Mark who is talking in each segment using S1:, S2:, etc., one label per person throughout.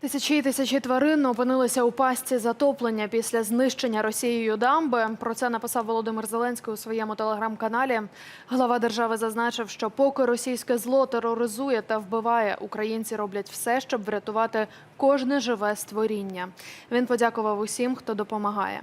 S1: Тисячі і тисячі тварин опинилися у пастці затоплення після знищення Росією дамби. Про це написав Володимир Зеленський у своєму телеграм-каналі. Глава держави зазначив, що поки російське зло тероризує та вбиває, українці роблять все, щоб врятувати кожне живе створіння. Він подякував усім, хто допомагає.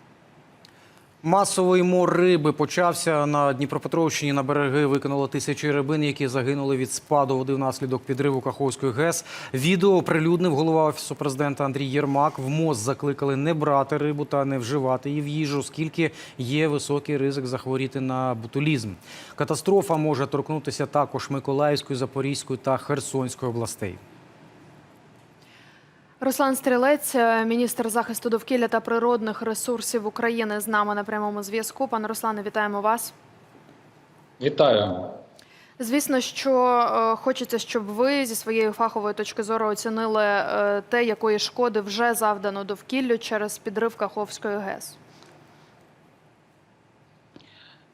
S2: Масовий мор риби почався на Дніпропетровщині. На береги викинуло тисячі рибин, які загинули від спаду води внаслідок підриву Каховської ГЕС. Відео оприлюднив голова офісу президента Андрій Єрмак. В МОЗ закликали не брати рибу та не вживати її в їжу, оскільки є високий ризик захворіти на ботулізм. Катастрофа може торкнутися також Миколаївської, Запорізької та Херсонської областей.
S1: Руслан Стрілець, е, міністр захисту довкілля та природних ресурсів України, з нами на прямому зв'язку. Пане Руслане, вітаємо вас.
S3: Вітаю.
S1: Звісно, що е, хочеться, щоб ви зі своєї фахової точки зору оцінили е, те, якої шкоди вже завдано довкіллю через підрив Каховської ГЕС.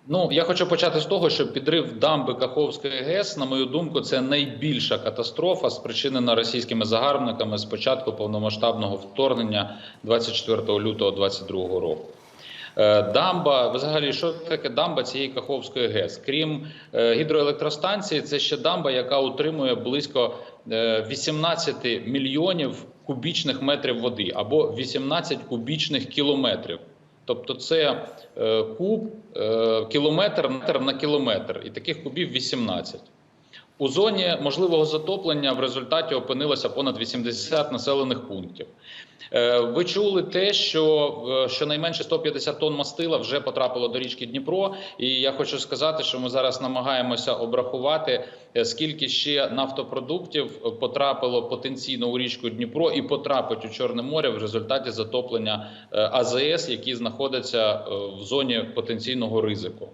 S3: Ну я хочу почати з того, що підрив дамби Каховської ГЕС, на мою думку, це найбільша катастрофа, спричинена російськими загарбниками з початку повномасштабного вторгнення 24 лютого 2022 року. Е, Дамба, взагалі, що таке дамба цієї Каховської ГЕС? Крім е, гідроелектростанції, це ще дамба, яка утримує близько е, 18 мільйонів кубічних метрів води або 18 кубічних кілометрів. Тобто це е, куб, е, кілометр метр на кілометр, і таких кубів 18. У зоні можливого затоплення в результаті опинилося понад 80 населених пунктів. Е, Ви чули те, що е, щонайменше 150 тонн мастила вже потрапило до річки Дніпро. І я хочу сказати, що ми зараз намагаємося обрахувати, е, скільки ще нафтопродуктів потрапило потенційно у річку Дніпро і потрапить у Чорне море в результаті затоплення АЗС, які знаходяться в зоні потенційного ризику.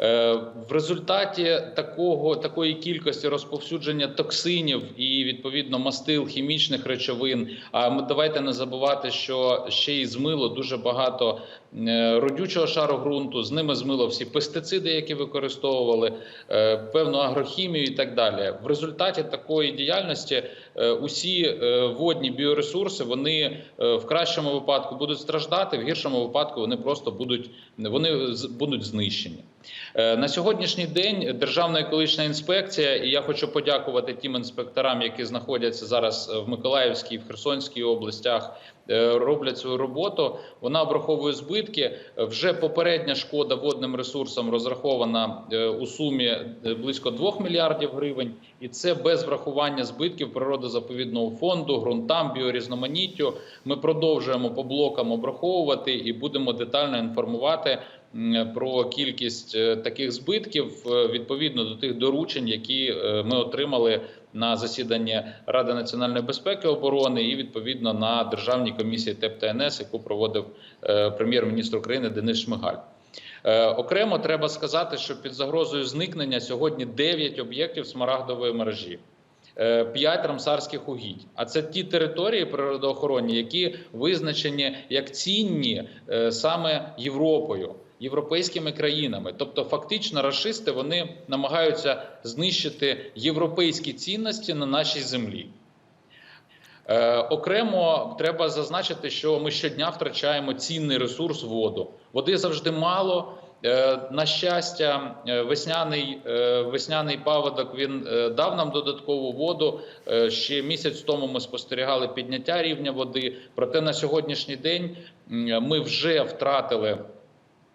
S3: Е, В результаті такого такої кількості розповсюдження токсинів і відповідно мастил, хімічних речовин. А ми давайте не забувати, що ще й змило дуже багато е, родючого шару ґрунту. З ними змило всі пестициди, які використовували, е, певну агрохімію і так далі. В результаті такої діяльності усі водні біоресурси вони в кращому випадку будуть страждати, в гіршому випадку вони просто будуть вони будуть знищені. Е, На сьогоднішній день Державна екологічна інспекція, і я хочу подякувати тим інспекторам, які знаходяться зараз в Миколаївській, в Херсонській областях, е, роблять свою роботу. Вона обраховує збитки. Вже попередня шкода водним ресурсам розрахована е, у сумі близько 2 мільярдів гривень, і це без врахування збитків природозаповідного фонду, ґрунтам, біорізноманіттю. Ми продовжуємо по блокам обраховувати і будемо детально інформувати про кількість е, таких збитків е, відповідно до тих доручень, які е, ми отримали на засіданні Ради національної безпеки і оборони, і відповідно на державній комісії ТЕП та НС, яку проводив прем'єр-міністр України Денис Шмигаль. Окремо треба сказати, що під загрозою зникнення сьогодні 9 об'єктів смарагдової мережі. П'ять рамсарських угідь, а це ті території природоохоронні, які визначені як цінні саме Європою, європейськими країнами. Тобто, фактично, рашисти вони намагаються знищити європейські цінності на нашій землі. Е, окремо треба зазначити, що ми щодня втрачаємо цінний ресурс воду. Води завжди мало. Е, на щастя, е, весняний, е, весняний паводок він е, дав нам додаткову воду. Е, Ще місяць тому ми спостерігали підняття рівня води. Проте на сьогоднішній день ми вже втратили.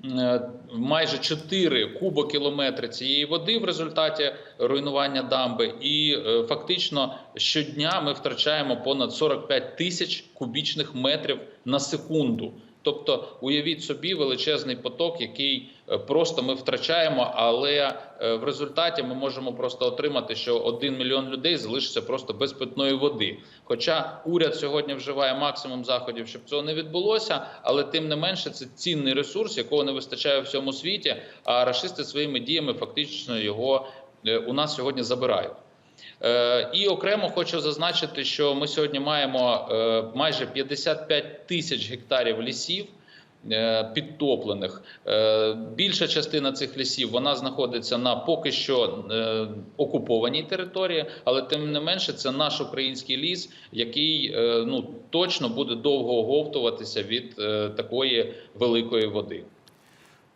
S3: Е, майже 4 кубокілометри цієї води в результаті руйнування дамби, і е, фактично щодня ми втрачаємо понад 45 тисяч кубічних метрів на секунду. Тобто, уявіть собі величезний поток, який е, просто ми втрачаємо, але е, в результаті ми можемо просто отримати, що один мільйон людей залишиться просто без питної води. Хоча уряд сьогодні вживає максимум заходів, щоб цього не відбулося, але тим не менше це цінний ресурс, якого не вистачає в всьому світі. А рашисти своїми діями фактично його е, у нас сьогодні забирають. Е, І окремо хочу зазначити, що ми сьогодні маємо е, майже 55 тисяч гектарів лісів. е, підтоплених. Більша частина цих лісів вона знаходиться на поки що окупованій території, але тим не менше це наш український ліс, який ну точно буде довго оговтуватися від такої великої води.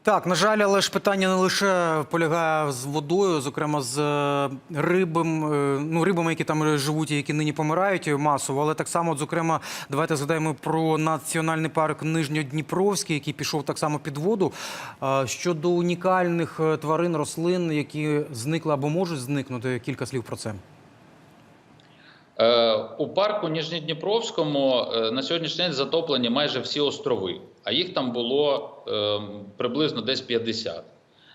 S2: Так, на жаль, але ж питання не лише полягає з водою, зокрема з е, рибам, е, ну рибами, які там живуть і які нині помирають масово. Але так само, зокрема, давайте згадаємо про національний парк Нижньодніпровський, який пішов так само під воду. Е, Щодо унікальних тварин, рослин, які зникли або можуть зникнути, кілька слів про це.
S3: Е, У парку Ніжньодніпровському е, на сьогоднішній день затоплені майже всі острови, а їх там було е, приблизно десь 50.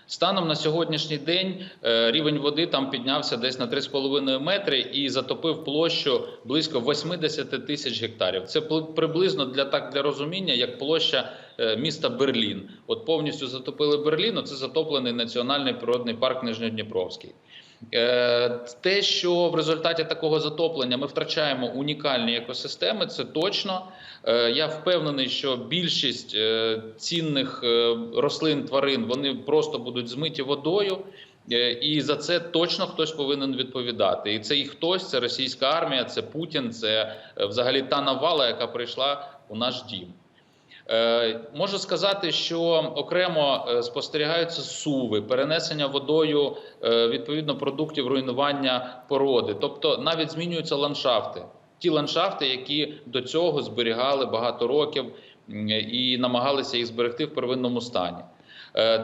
S3: Станом на сьогоднішній день рівень води там піднявся десь на 3,5 метри і затопив площу близько 80 тисяч гектарів. Це приблизно для так для розуміння, як площа міста Берлін. От повністю затопили Берлін. Це затоплений національний природний парк Нижньодніпровський. Е, Те, що в результаті такого затоплення ми втрачаємо унікальні екосистеми, це точно. Е, Я впевнений, що більшість е, цінних рослин, тварин вони просто будуть змиті водою. І за це точно хтось повинен відповідати. І цей хтось це російська армія, це Путін, це взагалі та навала, яка прийшла у наш дім. Е, Можу сказати, що окремо е, спостерігаються суви, перенесення водою е, відповідно продуктів руйнування породи, тобто навіть змінюються ландшафти. Ті ландшафти, які до цього зберігали багато років і намагалися їх зберегти в первинному стані.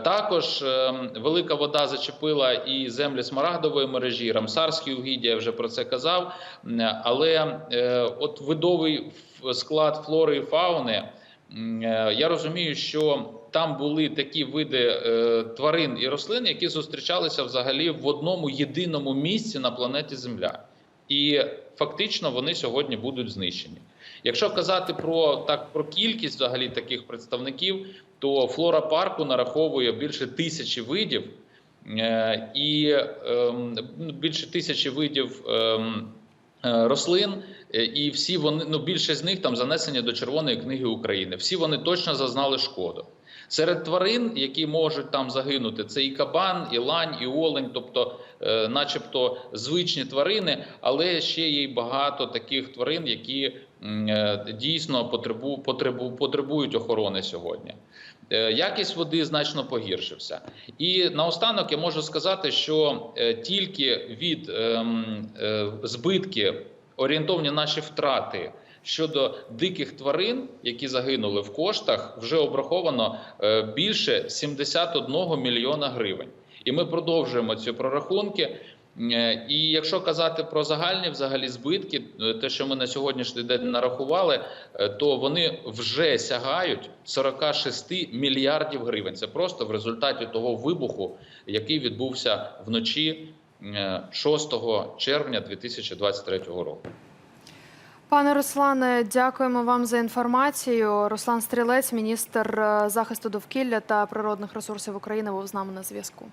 S3: Також е, велика вода зачепила і землі смарагдової мережі, рамсарські угіддя, я вже про це казав. Але от видовий склад флори і фауни. Е, Я розумію, що там були такі види е, тварин і рослин, які зустрічалися взагалі в одному єдиному місці на планеті Земля, і фактично вони сьогодні будуть знищені. Якщо казати про так про кількість взагалі таких представників, то флора парку нараховує більше тисячі видів, е, і ем, більше тисячі видів. Е, Рослин, е, і всі вони ну більше з них там занесені до Червоної книги України. Всі вони точно зазнали шкоду. Серед тварин, які можуть там загинути, це і кабан, і лань, і олень, тобто, е, начебто, звичні тварини, але ще є багато таких тварин, які дійсно потребу, потребу, потребують охорони сьогодні. Е, Якість води значно погіршився. І наостанок я можу сказати, що е, тільки від ем, е, збитки орієнтовні наші втрати щодо диких тварин, які загинули в коштах, вже обраховано більше 71 мільйона гривень. І ми продовжуємо ці прорахунки. Е, І якщо казати про загальні взагалі збитки, е, те, що ми на сьогоднішній день нарахували, е, то вони вже сягають 46 мільярдів гривень. Це просто в результаті того вибуху, який відбувся вночі е, 6 червня 2023 року.
S1: Пане Руслане, дякуємо вам за інформацію. Руслан Стрілець, міністр захисту довкілля та природних ресурсів України, був з нами на зв'язку.